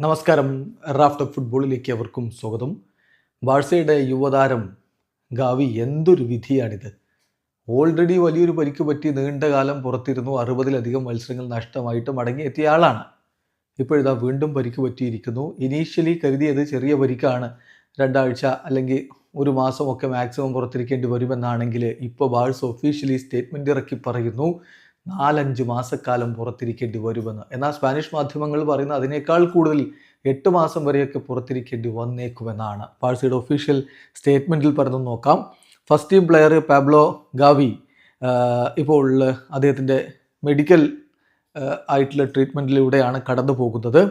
നമസ്കാരം. റാഫ്റ്റ് ഫുട്ബോളിലേക്ക് അവർക്കും സ്വാഗതം. ബാഴ്സയുടെ യുവതാരം ഗാവി എന്തൊരു വിധിയാണിത്. ഓൾറെഡി വലിയൊരു പരിക്ക് പറ്റി നീണ്ട കാലം പുറത്തിരുന്നു. അറുപതിലധികം മത്സരങ്ങൾ നഷ്ടമായിട്ട് മടങ്ങിയെത്തിയ ആളാണ്. ഇപ്പോഴിതാ വീണ്ടും പരിക്ക് പറ്റിയിരിക്കുന്നു. ഇനീഷ്യലി കരുതിയത് ചെറിയ പരിക്കാണ്. രണ്ടാഴ്ച അല്ലെങ്കിൽ ഒരു മാസമൊക്കെ മാക്സിമം പുറത്തിരിക്കേണ്ടി വരുമെന്നാണെങ്കിൽ ഇപ്പോൾ ബാഴ്സ് ഒഫീഷ്യലി സ്റ്റേറ്റ്മെന്റ് ഇറക്കി പറയുന്നു. നാലഞ്ച് മാസക്കാലം പുറത്തിരിക്കേണ്ടി വരുമെന്ന്. എന്നാൽ സ്പാനിഷ് മാധ്യമങ്ങൾ പറയുന്ന അതിനേക്കാൾ കൂടുതൽ എട്ട് മാസം വരെയൊക്കെ പുറത്തിരിക്കേണ്ടി വന്നേക്കുമെന്നാണ്. പാഴ്സിയുടെ ഒഫീഷ്യൽ സ്റ്റേറ്റ്മെന്റിൽ പറഞ്ഞു നോക്കാം. First team player Pablo Gavi ഇപ്പോൾ അദ്ദേഹത്തിന്റെ മെഡിക്കൽ ആയിട്ടുള്ള ട്രീറ്റ്മെന്റിലൂടെയാണ് കടന്നു പോകുന്നത്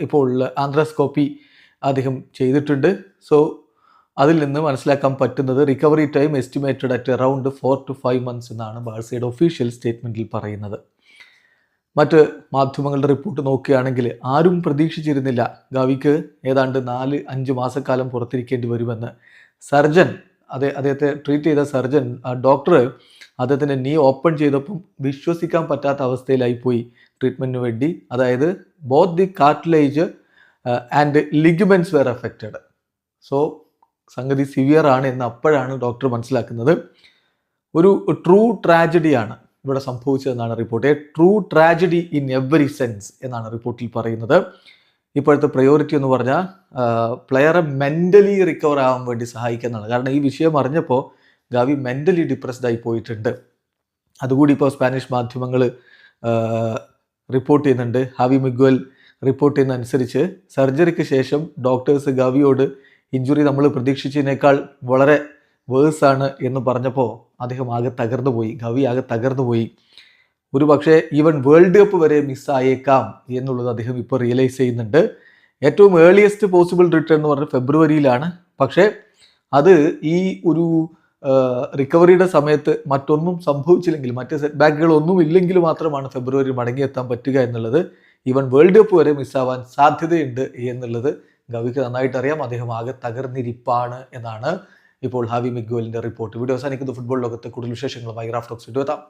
ഇപ്പോൾ ആന്ത്രോസ്കോപ്പി അദ്ദേഹം ചെയ്തിട്ടുണ്ട്. സോ അതിൽ നിന്ന് മനസ്സിലാക്കാൻ പറ്റുന്നത് recovery time estimated at around four to five months എന്നാണ് ബാഴ്സയുടെ ഒഫീഷ്യൽ സ്റ്റേറ്റ്മെന്റിൽ പറയുന്നത്. മറ്റ് മാധ്യമങ്ങളുടെ റിപ്പോർട്ട് നോക്കുകയാണെങ്കിൽ ആരും പ്രതീക്ഷിച്ചിരുന്നില്ല ഗവിക്ക് ഏതാണ്ട് നാല് അഞ്ച് മാസക്കാലം പുറത്തിരിക്കേണ്ടി വരുമെന്ന്. സർജൻ അതെ അദ്ദേഹത്തെ ട്രീറ്റ് ചെയ്ത സർജൻ ആ ഡോക്ടർ അദ്ദേഹത്തിന്റെ നീ ഓപ്പൺ ചെയ്തപ്പം വിശ്വസിക്കാൻ പറ്റാത്ത അവസ്ഥയിലായിപ്പോയി ട്രീറ്റ്മെന്റിന് വേണ്ടി. അതായത് both the cartilage and ligaments were affected so സംഗതി സിവിയർ ആണ് എന്ന് അപ്പോഴാണ് ഡോക്ടർ മനസ്സിലാക്കുന്നത്. ഒരു ട്രൂ ട്രാജഡിയാണ് ഇവിടെ സംഭവിച്ചതെന്നാണ് report a true tragedy in every sense എന്നാണ് റിപ്പോർട്ടിൽ പറയുന്നത്. ഇപ്പോഴത്തെ പ്രയോറിറ്റി എന്ന് പറഞ്ഞാൽ പ്ലെയറെ മെന്റലി റിക്കവർ ആവാൻ വേണ്ടി സഹായിക്കുന്നതാണ്. കാരണം ഈ വിഷയം അറിഞ്ഞപ്പോൾ ഗാവി മെന്റലി ഡിപ്രസ്ഡ് ആയി പോയിട്ടുണ്ട്. അതുകൂടി ഇപ്പോൾ സ്പാനിഷ് മാധ്യമങ്ങൾ റിപ്പോർട്ട് ചെയ്യുന്നുണ്ട്. ഹാവി മിഗ്വൽ റിപ്പോർട്ട് ചെയ്യുന്ന അനുസരിച്ച് സർജറിക്ക് ശേഷം ഡോക്ടേഴ്സ് ഗാവിയോട് ഇഞ്ചുറി നമ്മൾ പ്രതീക്ഷിച്ചതിനേക്കാൾ വളരെ വേഴ്സാണ് എന്ന് പറഞ്ഞപ്പോൾ അദ്ദേഹം ആകെ തകർന്നു പോയി. ഗവി ആകെ തകർന്നു പോയി. ഒരു പക്ഷേ ഈവൻ വേൾഡ് കപ്പ് വരെ മിസ്സായേക്കാം എന്നുള്ളത് അദ്ദേഹം ഇപ്പോൾ റിയലൈസ് ചെയ്യുന്നുണ്ട്. ഏറ്റവും ഏർലിയസ്റ്റ് പോസിബിൾ റിട്ടേൺ എന്ന് പറഞ്ഞാൽ ഫെബ്രുവരിയിലാണ്. പക്ഷേ അത് ഈ ഒരു റിക്കവറിയുടെ സമയത്ത് മറ്റൊന്നും സംഭവിച്ചില്ലെങ്കിൽ മറ്റ് സെറ്റ് ബാക്കുകൾ ഒന്നും ഇല്ലെങ്കിൽ മാത്രമാണ് ഫെബ്രുവരി മടങ്ങിയെത്താൻ പറ്റുക എന്നുള്ളത്. ഈവൻ വേൾഡ് കപ്പ് വരെ മിസ്സാവാൻ സാധ്യതയുണ്ട് എന്നുള്ളത് ഗവിക്ക് നന്നായിട്ട് അറിയാം അദ്ദേഹം ആകെ തകർന്നിരിപ്പാണ് എന്നാണ് ഇപ്പോൾ ഹാവി മിഗ്വലിന്റെ റിപ്പോർട്ട്. വീഡിയോ അവസാനിക്കുന്ന. ഫുട്ബോൾ ലോകത്തെ കൂടുതൽ വിശേഷങ്ങളുമായി റാഫ്റ്റോക്സ് എത്താം.